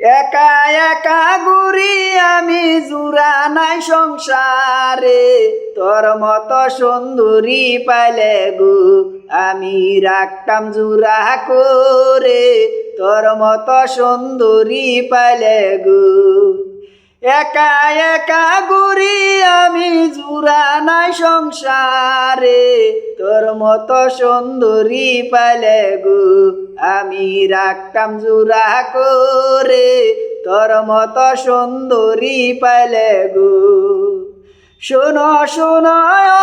একা একা ঘুরি আমি জুরা নাই সংসারে। তোর মতো সুন্দরী পাইলে গো, আমি রাখতাম জুরা করে। তোর মতো সুন্দরী পাইলে গো। একা একা ঘুরি আমি জুরা নাই সংসারে। তোর মতো সুন্দরী পালে গো। আমি রাখতাম জুরা করে, তোর মতো সুন্দরী পালে গু। শোনো শোনো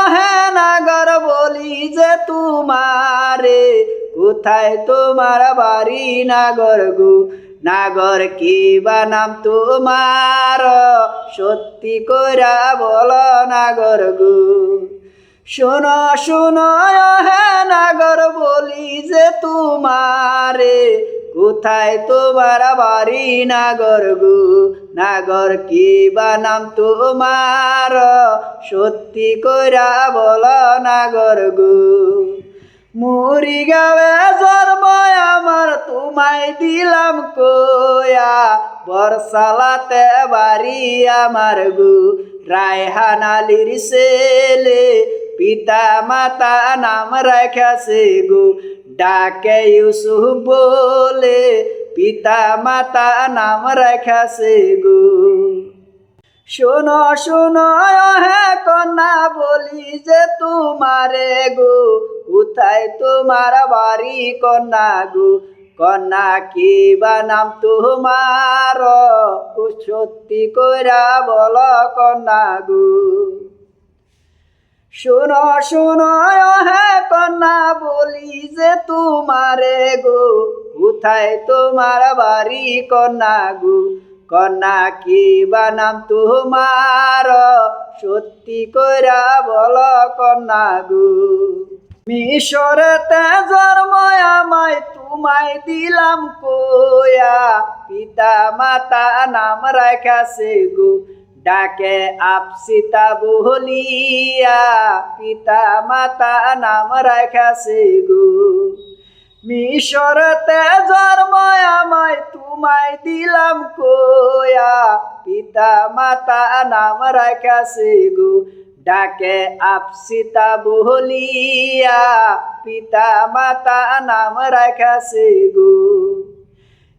হে নাগর বলি যে তোমারে, কোথায় তোমার বাড়ি নাগর গো? নাগর কি বা নাম তোমার? সত্যি কইরা বল নাগর গো। শোনো শোনো হে নাগর, বলি যে তোমারে, কোথায় তোমার বাড়ি নাগর গো? নাগর কি বা নাম তোমার? সত্যি কইরা বল নাগর গো। মুড়ি গাবে জন্ম আমার, তোমায় দিলাম কোয়া, বরসালাতে বাড়ি আমার গু। রায়হানালির ছেলে পিতা মাতা নাম রাখাছে গো। ডাকে ইউসুফ বলে, পিতা মাতা নাম রাখাছে গো। শোনো শোনো, হে কন্যা, বলি যে তোমারে গো। কোথায় তোমার বাড়ি কন্যা গো? কন্যা, কি বা নাম তোমার? সত্যি কইরা বল কন্যা গো। শোনো শোনো, হে কন্যা, বলি যে তোমারে গো। কোথায় তোমার বাড়ি, কন্যা গো? কন্যা, কি বা নাম তোমার? সত্যি কইরা বল, কন্যা গো। মিশরতে জন্ম আমায় তোমায় দিলাম কোয়া পিতা মাতা নাম রাখাছে গো। ডাকে আপসিতা বলিয়া পিতা মাতা নাম রাখাছে গো। মিশরতে জন্ম আমায় তোমায় দিলাম কোয়া, পিতা মাতা নাম রাখাছে গো। ডাকে আপসিতা বলিয়া পিতা মাতা নাম রাখাছে গো।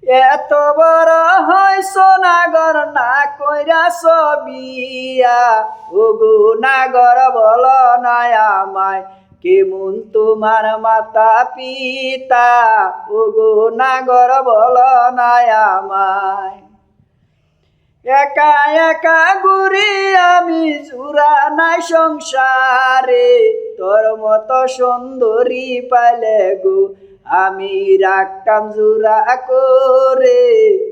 এত বড় হয় সোনাগর না কইরা সবিয়া। ওগো নাগর বল নাই আমায়, কেমন তোমার মাতা পিতা? ওগো নাগর বল নাই আমায়। একা একা ঘুরি আমি জুরা নাই সংসারে, তোর মতো সুন্দরী পাইলে গো আমি রাখতাম জুরা করে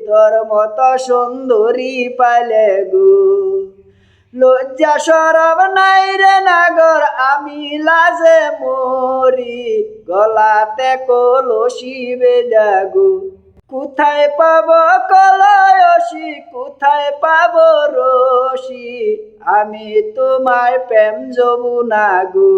তোর মতো সুন্দরী পাইলে গো। লজ্জা সরব নাই রে নাগর, আমি লাজে মরি, গলাতে কলসি বেজাগো কোথায় পাব কলয়সি, কোথায় পাব রসি, আমি তোমার প্রেম যবু না গো।